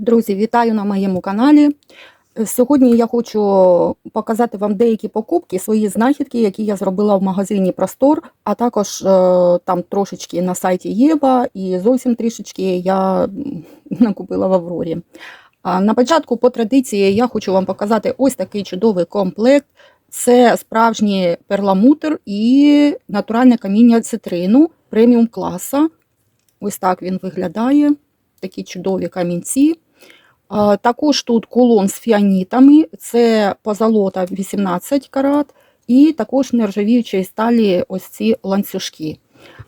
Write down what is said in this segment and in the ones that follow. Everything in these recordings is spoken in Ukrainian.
Друзі, вітаю на моєму каналі. Сьогодні я хочу показати вам деякі покупки, свої знахідки, які я зробила в магазині Простор, а також е, там трошечки на сайті Єва і зовсім трішечки я накупила в Аврорі. На початку, по традиції, я хочу вам показати ось такий чудовий комплект. Це справжній перламутр і натуральне каміння цитрину преміум класа. Ось так він виглядає. Такі чудові камінці. Також тут кулон з фіанітами, це позолота 18 карат, і також нержавіючої сталі ось ці ланцюжки.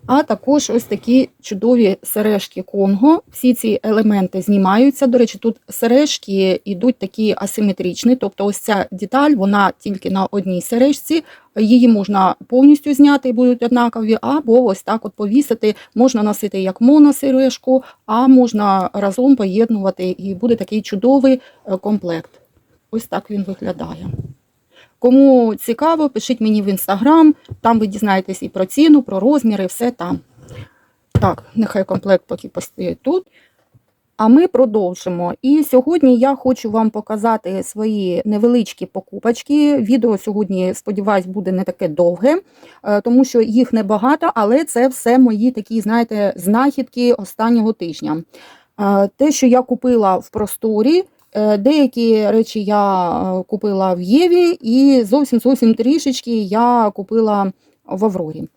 А також ось такі чудові сережки Конго. Всі ці елементи знімаються. До речі, тут сережки йдуть такі асиметричні, тобто ось ця деталь, вона тільки на одній сережці. Її можна повністю зняти і будуть однакові, або ось так от повісити. Можна носити як моносережку, а можна разом поєднувати, і буде такий чудовий е, комплект. Ось так він виглядає. Кому цікаво, пишіть мені в інстаграм, там ви дізнаєтесь і про ціну, про розміри, все там. Так, нехай комплект поки постоїть тут. А ми продовжимо. І сьогодні я хочу вам показати свої невеличкі покупочки. Відео сьогодні, сподіваюсь, буде не таке довге, е, тому що їх небагато, але це все мої такі, знаєте, знахідки останнього тижня. Е, Те, що я купила в просторі, деякі речі я е, купила в Єві, і зовсім зовсім трішечки я купила в Аврорі.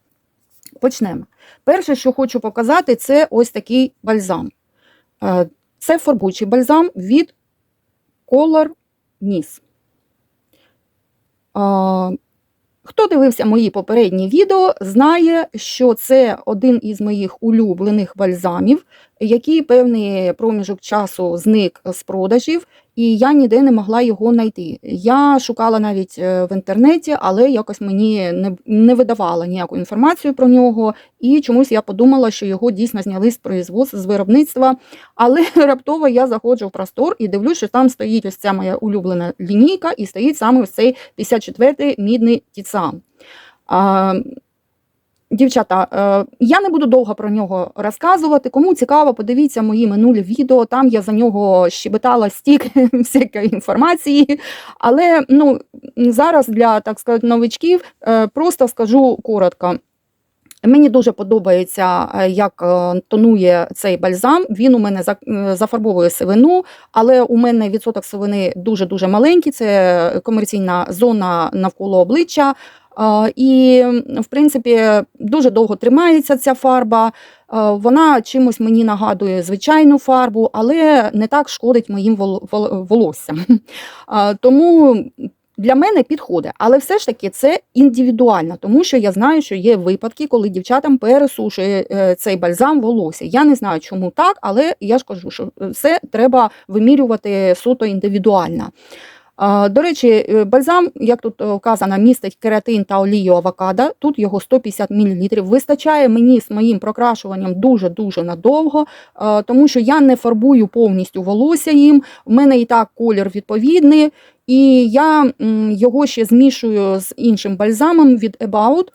Почнемо. Перше, що хочу показати, це ось такий бальзам. Е, Це фарбуючий бальзам від Color Nice. Хто дивився мої попередні відео, знає, що це один із моїх улюблених бальзамів, який певний проміжок часу зник з продажів, і я ніде не могла його знайти. Я шукала навіть е, в інтернеті, але якось мені не, не видавала ніяку інформацію про нього, і чомусь я подумала, що його дійсно зняли з производства, з виробництва. Але раптово я заходжу в простор і дивлюсь, що там стоїть ось ця моя улюблена лінійка, і стоїть саме ось цей 54-й мідний тіцан. Дівчата, е, я не буду довго про нього розказувати. Кому цікаво, подивіться мої минулі відео. Там я за нього щебетала стільки всякої інформації. Але ну, зараз для так сказати, новичків е, просто скажу коротко. Мені дуже подобається, е, як тонує цей бальзам. Він у мене зафарбовує сивину, але у мене відсоток сивини дуже-дуже маленький. Це комерційна зона навколо обличчя. Е, І, в принципі, дуже довго тримається ця фарба. Е, Вона чимось мені нагадує звичайну фарбу, але не так шкодить моїм вол- вол- волоссям. Е, Тому для мене підходить, але все ж таки це індивідуально, тому що я знаю, що є випадки, коли дівчатам пересушує е, цей бальзам волосся. Я не знаю, чому так, але я ж кажу, що все треба вимірювати суто індивідуально. До речі, е, бальзам, як тут е, вказано, містить кератин та олію авокадо. Тут його 150 мл. Вистачає мені з моїм прокрашуванням дуже-дуже надовго, тому що я не фарбую повністю волосся їм. У мене і так колір відповідний. І я його ще змішую з іншим бальзамом від About.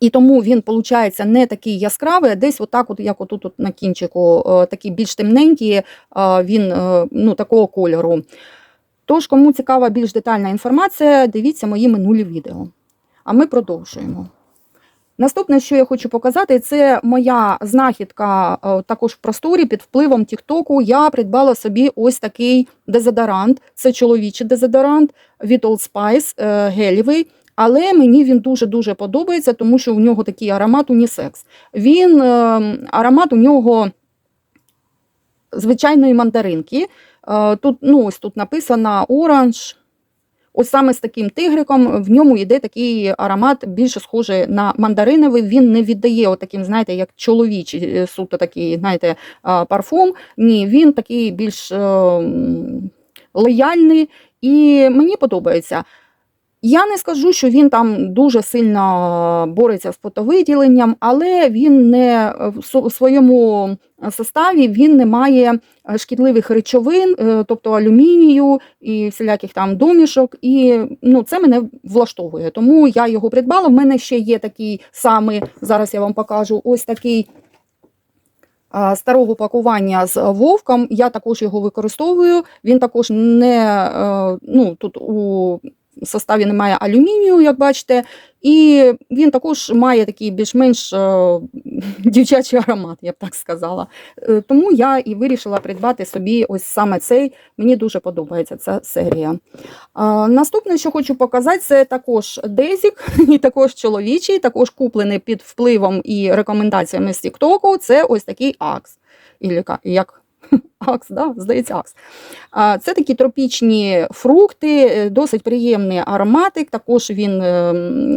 І тому він, виходить, не такий яскравий, а десь отак, от, як отут от на кінчику, е, такий більш темненький, він ну, такого кольору. Тож, кому цікава більш детальна інформація, дивіться мої минулі відео. А ми продовжуємо. Наступне, що я хочу показати, це моя знахідка е, також в просторі під впливом Тіктоку. Я придбала собі ось такий дезодорант. Це чоловічий дезодорант від Old Spice е, гелєвий. Але мені він дуже-дуже подобається, тому що у нього такий аромат унісекс. Він е, аромат у нього звичайної мандаринки. Е, Тут, ну, ось тут написано оранж. Ось саме з таким тигриком в ньому йде такий аромат, більше схожий на мандариновий. Він не віддає отаким, знаєте, як чоловічий е, суто такий, знаєте, парфум. Ні, він такий більш е, лояльний і мені подобається. Я не скажу, що він там дуже сильно бореться з фотовиділенням, але він не в своєму составі він не має е, шкідливих речовин, е, тобто алюмінію і всіляких там домішок. І ну, це мене влаштовує. Тому я його придбала. У мене ще є такий самий, зараз я вам покажу, ось такий старого пакування з вовком. Я також його використовую. Він також не е, ну, тут у составі немає алюмінію, як бачите, і він також має такий більш-менш е, дівчачий аромат, я б так сказала. Е, Тому я і вирішила придбати собі ось саме цей. Мені дуже подобається ця серія. Наступне, що хочу показати, це також Дезік, і також чоловічий, також куплений під впливом і рекомендаціями з Тіктоку. Це ось такий Акс. Як Акс, да? здається, Акс. Це такі тропічні фрукти, е, досить приємний ароматик. Також він е,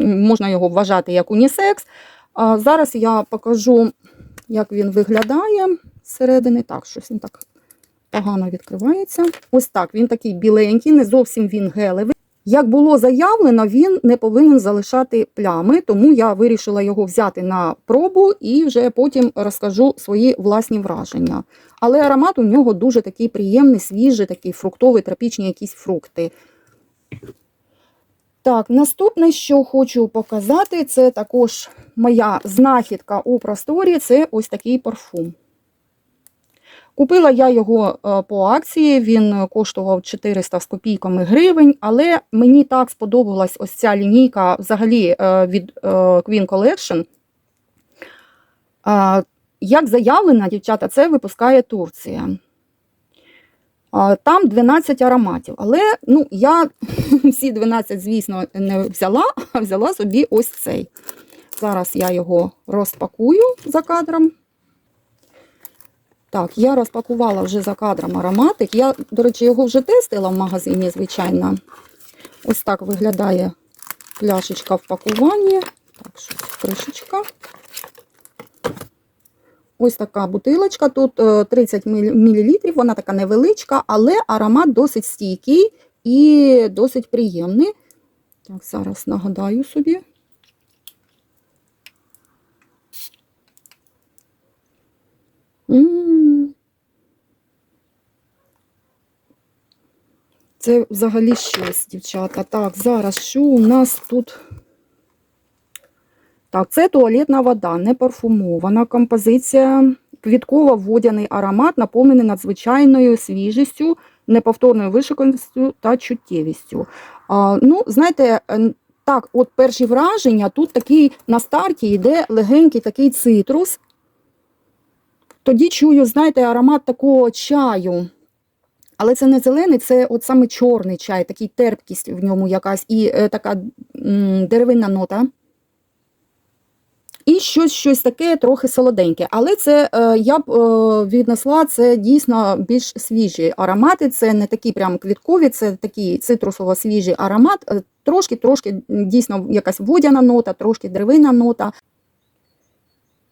можна його вважати як унісекс. Зараз я покажу, як він виглядає зсередини. Так, щось він так погано відкривається. Ось так, він такий біленький, не зовсім він гелевий. Як було заявлено, він не повинен залишати плями, тому я вирішила його взяти на пробу і вже потім розкажу свої власні враження. Але аромат у нього дуже такий приємний, свіжий, такий фруктовий, тропічні якісь фрукти. Так, наступне, що хочу показати, це також моя знахідка у просторі це ось такий парфум. Купила я його е, по акції, він коштував 400 з копійками гривень, але мені так сподобалась ось ця лінійка взагалі е, від е, Queen Collection. Як заявлено, дівчата, це випускає Турція. Там 12 ароматів, але ну, я всі 12, звісно, не взяла, а взяла собі ось цей. Зараз я його розпакую за кадром. Так, я розпакувала вже за кадром ароматик. Я, до речі, його вже тестила в магазині, звичайно. Ось так виглядає пляшечка в пакуванні. Так, щось кришечка. Ось така бутилочка. Тут е, 30 мл, вона така невеличка, але аромат досить стійкий і досить приємний. Так, зараз нагадаю собі. Це взагалі щось, дівчата. Так, зараз що у нас тут? Так, це туалетна вода, не парфумована композиція. Квітково-водяний аромат, наповнений надзвичайною свіжістю, неповторною вишиканістю та чуттєвістю. А, ну, знаєте, так, от перші враження, тут такий на старті йде легенький такий цитрус. Тоді чую, знаєте, аромат такого чаю. Але це не зелений, це от саме чорний чай, такий терпкість в ньому якась, і е, така м, деревинна нота. І щось щось таке трохи солоденьке. Але це е, я б е, віднесла це дійсно більш свіжі аромати. Це не такі прям квіткові, це такий цитрусово-свіжий аромат. Е, Трошки, трошки дійсно якась водяна нота, трошки деревинна нота.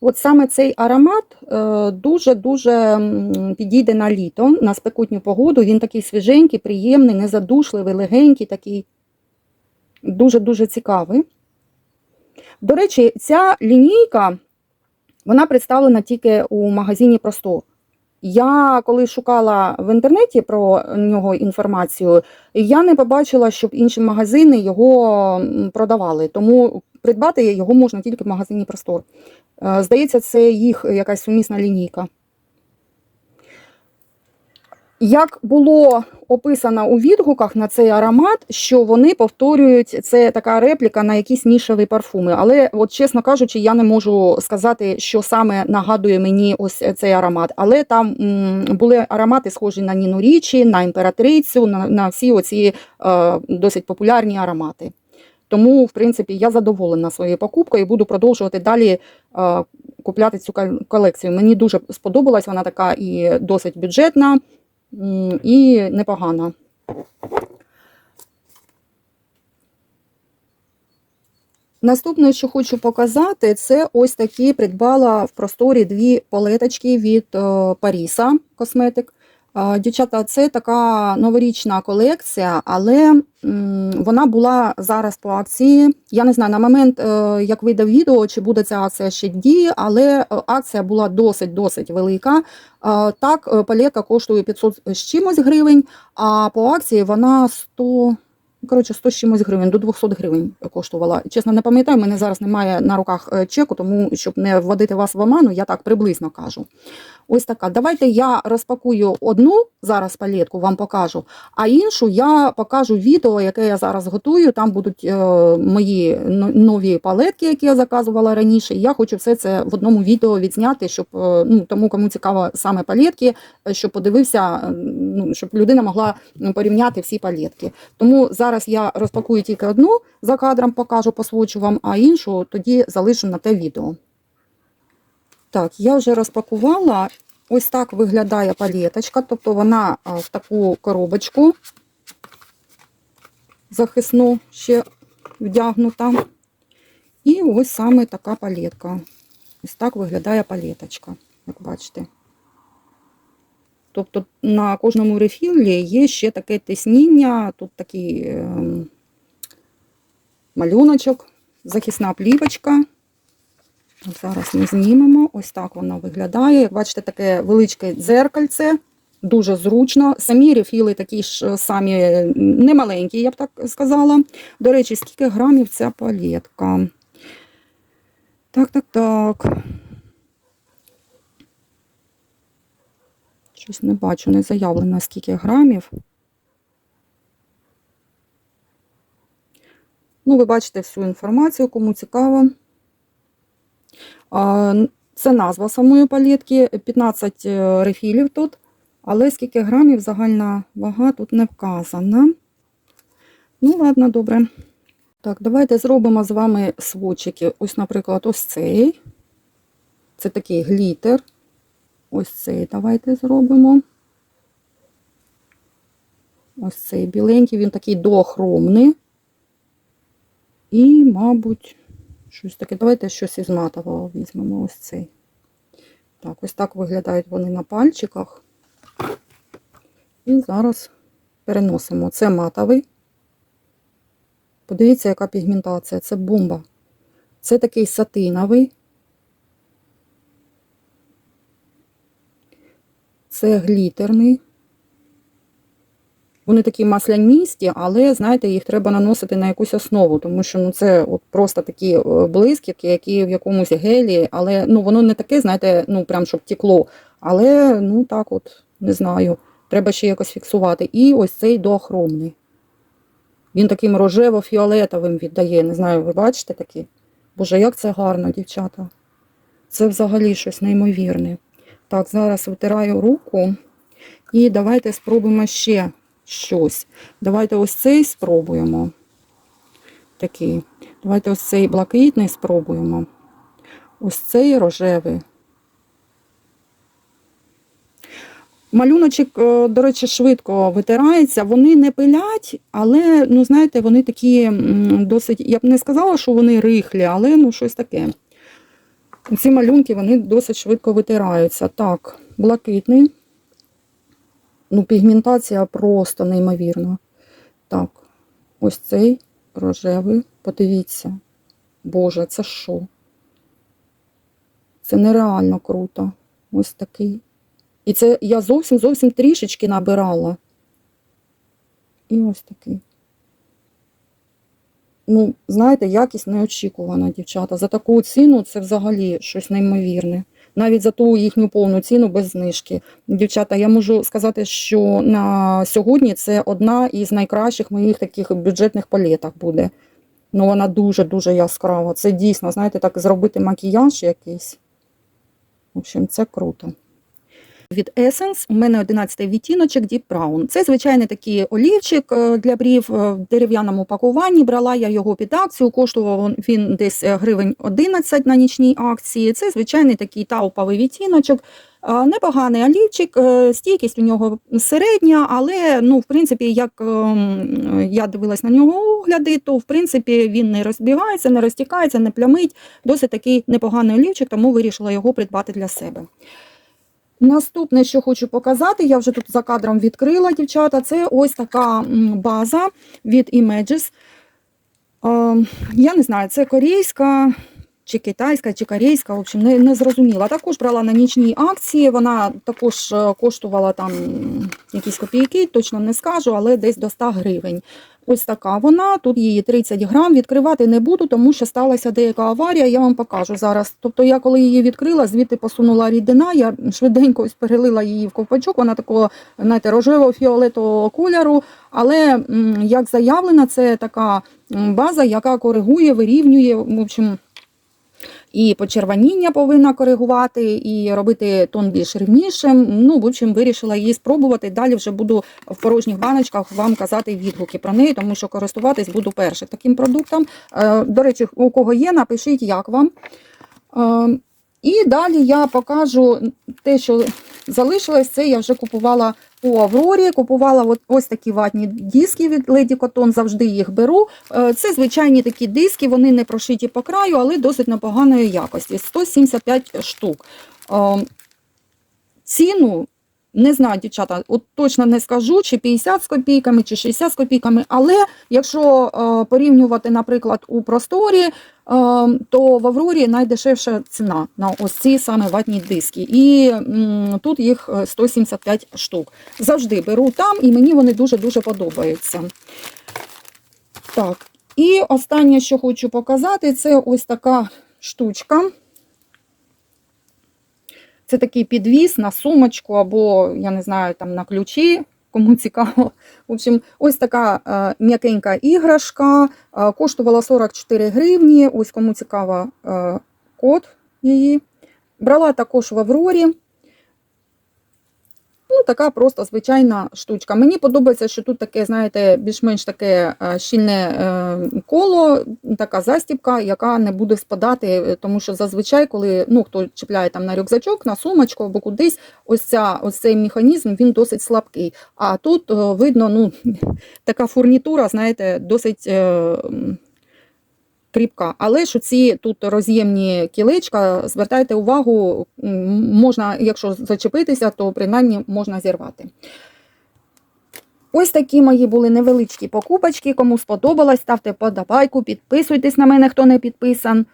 От саме цей аромат е, дуже-дуже підійде на літо, на спекутню погоду. Він такий свіженький, приємний, незадушливий, легенький, такий дуже-дуже цікавий. До речі, ця лінійка вона представлена тільки у магазині Простор. Я коли шукала в інтернеті про нього інформацію, я не побачила, щоб інші магазини його продавали. Тому придбати його можна тільки в магазині Простор. Е, Здається, це їх якась сумісна лінійка. Як було описано у відгуках на цей аромат, що вони повторюють, це така репліка на якісь нішеві парфуми. Але, от, чесно кажучи, я не можу сказати, що саме нагадує мені ось цей аромат. Але там м, були аромати, схожі на Ніну Річі, на імператрицю, на, на всі оці е, досить популярні аромати. Тому, в принципі, я задоволена своєю покупкою і буду продовжувати далі купляти цю колекцію. Мені дуже сподобалась, вона така і досить бюджетна, і непогана. Наступне, що хочу показати, це ось такі придбала в просторі дві палеточки від е, Паріса Косметик. Дівчата, це така новорічна колекція, але вона була зараз по акції. Я не знаю на момент, е, як вийде відео, чи буде ця акція ще дії, але е, акція була досить-досить велика. Так, е, палетка коштує 500 з чимось гривень, а по акції вона 100, Коротше, 100 з чимось гривень, до 200 гривень коштувала. Чесно, не пам'ятаю, мене зараз немає на руках е, чеку, тому щоб не вводити вас в оману, я так приблизно кажу. Ось така. Давайте я розпакую одну зараз палетку, вам покажу, а іншу я покажу відео, яке я зараз готую. Там будуть е, мої нові палетки, які я заказувала раніше. Я хочу все це в одному відео відзняти, щоб е, ну, тому, кому цікаво саме палетки, щоб подивився, ну, щоб людина могла порівняти всі палетки. Тому зараз я розпакую тільки одну за кадром, покажу, посвочу вам, а іншу тоді залишу на те відео. Так, я вже розпакувала. Ось так виглядає палеточка, тобто вона в таку коробочку захисну ще вдягнута. І ось саме така палетка. Ось так виглядає палеточка, як бачите. Тобто на кожному рефілі є ще таке тисніння, тут такий ем, малюночок, захисна плівочка. Зараз ми знімемо. Ось так воно виглядає. Як бачите, таке величке дзеркальце, дуже зручно. Самі рефіли такі ж самі немаленькі, я б так сказала. До речі, скільки грамів ця палетка? Так, так, так. Щось не бачу, не заявлено, скільки грамів. Ну, ви бачите всю інформацію, кому цікаво. Це назва самої палетки, 15 е, рефілів тут, але скільки грамів загальна вага тут не вказана. Ну, ладно, добре. Так, давайте зробимо з вами сводчики. Ось, наприклад, ось цей. Це такий глітер. Ось цей давайте зробимо. Ось цей біленький, він такий доохромний. І, мабуть, щось таке. Давайте щось із матового візьмемо. Ось цей. Так, ось так виглядають вони на пальчиках. І зараз переносимо. Це матовий. Подивіться, яка пігментація. Це бомба. Це такий сатиновий. Це глітерний. Вони такі масляністі, але, знаєте, їх треба наносити на якусь основу, тому що ну, це от просто такі е, блискітки, які в якомусь гелі, але ну, воно не таке, знаєте, ну прям щоб тікло. Але ну так от, не знаю, треба ще якось фіксувати. І ось цей доохромний. Він таким рожево-фіолетовим віддає. Не знаю, ви бачите такі? Боже, як це гарно, дівчата. Це взагалі щось неймовірне. Так, зараз витираю руку. І давайте спробуємо ще щось. Давайте ось цей спробуємо. Такий. Давайте ось цей блакитний спробуємо. Ось цей рожевий. Малюночок, е, до речі, швидко витирається. Вони не пилять, але, ну, знаєте, вони такі досить, я б не сказала, що вони рихлі, але ну, щось таке. Ці малюнки вони досить швидко витираються. Так, блакитний. Ну, пігментація просто неймовірна. Так, ось цей рожевий. Подивіться. Боже, це що? Це нереально круто. Ось такий. І це я зовсім зовсім трішечки набирала. І ось такий. Ну, знаєте, якість неочікувана, дівчата. За таку ціну це взагалі щось неймовірне. Навіть за ту їхню повну ціну без знижки. Дівчата, я можу сказати, що на сьогодні це одна із найкращих моїх таких бюджетних палеток буде. Ну, вона дуже-дуже яскрава. Це дійсно, знаєте, так зробити макіяж якийсь. В общем, це круто. Від Essence у мене 11 відтіночок Deep Brown. Це звичайний такий олівчик е, для брів е, в дерев'яному пакуванні. Брала я його під акцію, коштував він десь е, гривень 11 на нічній акції. Це звичайний такий тауповий відтіночок. Непоганий олівчик, стійкість у нього середня, але ну, в принципі, як ем, я дивилась на нього огляди, то в принципі він не розбігається, не розтікається, не плямить. Досить такий непоганий олівчик, тому вирішила його придбати для себе. Наступне, що хочу показати, я вже тут за кадром відкрила, дівчата, це ось така база від Images. Е, Я не знаю, це корейська чи китайська, чи корейська, в общем, не, не зрозуміла. Також брала на нічній акції, вона також е, коштувала там якісь копійки, точно не скажу, але десь до 100 гривень. Ось така вона, тут її 30 грам. Відкривати не буду, тому що сталася деяка аварія, я вам покажу зараз. Тобто я коли її відкрила, звідти посунула рідина, я швиденько ось перелила її в ковпачок, вона такого знаєте, рожево-фіолетового кольору. Але як заявлено, це така база, яка коригує, вирівнює. В общем, і почервоніння повинна коригувати, і робити тон більш рівнішим. Ну, в общем, вирішила її спробувати. Далі вже буду в порожніх баночках вам казати відгуки про неї, тому що користуватись буду першим таким продуктом. Е, До речі, у кого є, напишіть, як вам. Е, І далі я покажу те, що залишилось. Це я вже купувала по Аврорі. Купувала ось такі ватні диски від Lady Cotton, завжди їх беру. Е, Це звичайні такі диски, вони не прошиті по краю, але досить непоганої якості. 175 штук. Е, Ціну. Не знаю, дівчата, от точно не скажу, чи 50 з копійками, чи 60 з копійками, але якщо е, порівнювати, наприклад, у просторі, то в Аврорі найдешевша ціна на ось ці саме ватні диски. І тут їх е, 175 штук. Завжди беру там, і мені вони дуже-дуже подобаються. Так, і останнє, що хочу показати, це ось така штучка. Це такий підвіс на сумочку або, я не знаю, там на ключі, кому цікаво. В общем, ось така е, м'якенька іграшка, е, коштувала 44 гривні. Ось кому цікаво е, код її. Брала також в Аврорі. Така просто звичайна штучка. Мені подобається, що тут таке, знаєте, більш-менш таке е, щільне е, коло, така застібка, яка не буде спадати, е, тому що зазвичай, коли ну, хто чіпляє там на рюкзачок, на сумочку або кудись, ось, ця, ось цей механізм він досить слабкий. А тут видно, ну, така фурнітура, знаєте, досить. Кріпка, але ж ці тут роз'ємні кілечка, звертайте увагу, можна, якщо зачепитися, то принаймні можна зірвати. Ось такі мої були невеличкі покупочки. Кому сподобалось, ставте подобайку, підписуйтесь на мене, хто не підписан.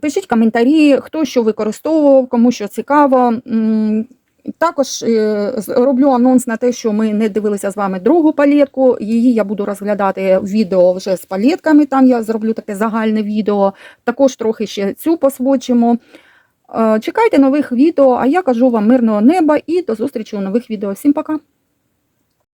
Пишіть коментарі, хто що використовував, кому що цікаво. Також е, роблю анонс на те, що ми не дивилися з вами другу палітку. Її я буду розглядати в відео вже з палітками. Там я зроблю таке загальне відео. Також трохи ще цю посвочимо. Е, Чекайте нових відео, а я кажу вам мирного неба і до зустрічі у нових відео. Всім пока!